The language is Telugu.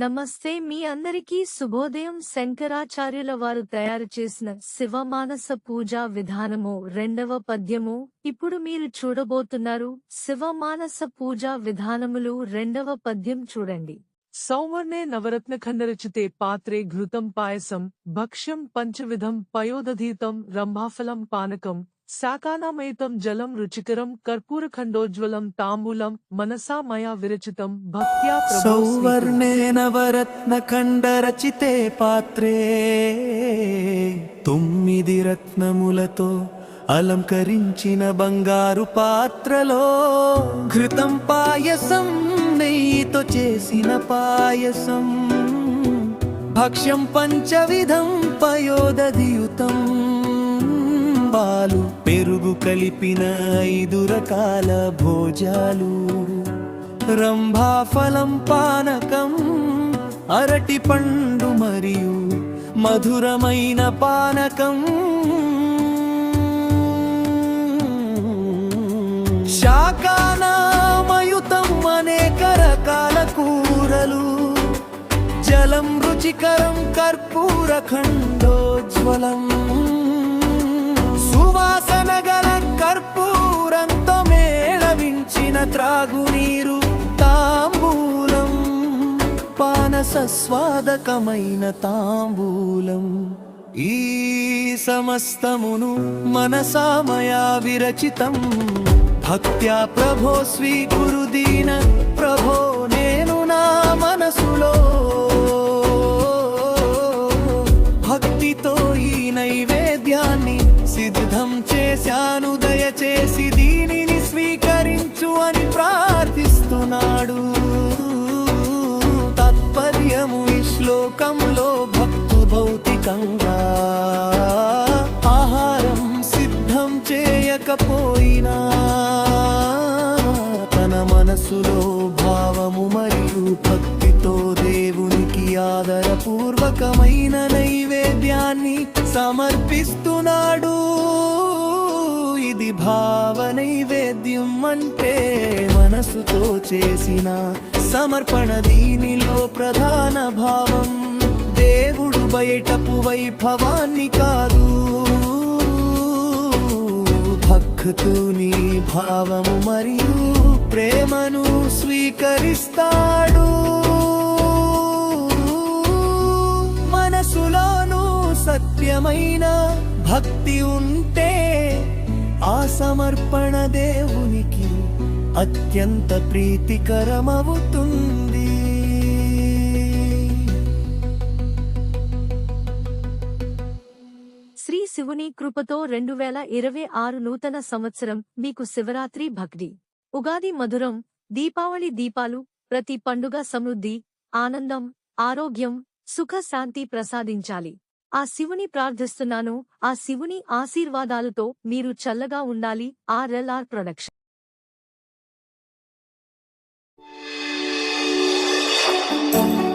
నమస్తే మీ అందరికీ శుభోదయం శంకరాచార్యుల వారు తయారు చేసిన శివమానస పూజా విధానము రెండవ పద్యము. ఇప్పుడు మీరు చూడబోతున్నారు శివమానస పూజా విధానములు రెండవ పద్యం చూడండి. సౌవర్ణే నవరత్నఖండరచితే పాత్రే ఘృతం పాయసం భక్ష్యం పంచవిధం పయోదధీతం రంభాఫలం పానకం శాకానామయుతం జలం రుచికరం కర్పూరఖండోజ్వలం తాంబూలం మనసా మయా విరచితం భక్త్యా ప్రభో స్వీకరు. సౌవర్ణేన వరత్నఖండరచితే పాత్రే తొమ్మిది రత్నములతో అలంకరించిన బంగారు పాత్రలో ఘృతం పాయసం నెయ్యితో చేసిన పాయసం భక్ష్యం పంచవిధం పయోదధియుతం పాలు పెరుగు కలిపిన ఐదు రకాల భోజాలు. రంభాఫలం పానకం అరటి పండు మరియు మధురమైన పానకం. శాకానామయుతం అనేక రకాల కూరలు. జలం రుచికరం కర్పూర ఖండోజ్వలం. త్రాగునీరు తాంబూలం పానసస్వాదకమైన తాంబూలం. ఈ సమస్తమును మనసామయా విరచితం. భక్త్యా ప్రభో స్వీకురు దీన ప్రభో నేను నా మనసులో. భక్తితో ఈ నైవేద్యాన్ని సిద్ధం చేశాను దయచేసి దీనిని అని ప్రార్థిస్తున్నాడు. తాత్పర్యము ఈ శ్లోకంలో భక్తు భౌతికంగా. ఆహారం సిద్ధం చేయకపోయినా తన మనసులో భావము మరియు భక్తితో దేవునికి ఆదరపూర్వకమైన నైవేద్యాన్ని సమర్పిస్తున్నాడు. ఇది భావ నైవేద్యం అంటే మనసుతో చేసిన సమర్పణ దీనిలో ప్రధాన భావం. దేవుడు బయటపు వైభవాన్ని కాదు. భక్తుని భావము మరియు ప్రేమను స్వీకరిస్తాడు. మనసులోను సత్యమైన భక్తి ఉంటే ఆ సమర్పణ దేవునికి అత్యంత ప్రీతికరమవుతుంది. శ్రీ శివుని కృపతో రెండు వేల ఇరవై ఆరు నూతన సంవత్సరం మీకు శివరాత్రి భక్తి. ఉగాది మధురం దీపావళి దీపాలు ప్రతి పండుగ సమృద్ధి ఆనందం ఆరోగ్యం సుఖ శాంతి ప్రసాదించాలి. ఆ శివుని ప్రార్థిస్తున్నాను. ఆ శివుని ఆశీర్వాదాలతో మీరు చల్లగా ఉండాలి. RLR production R production.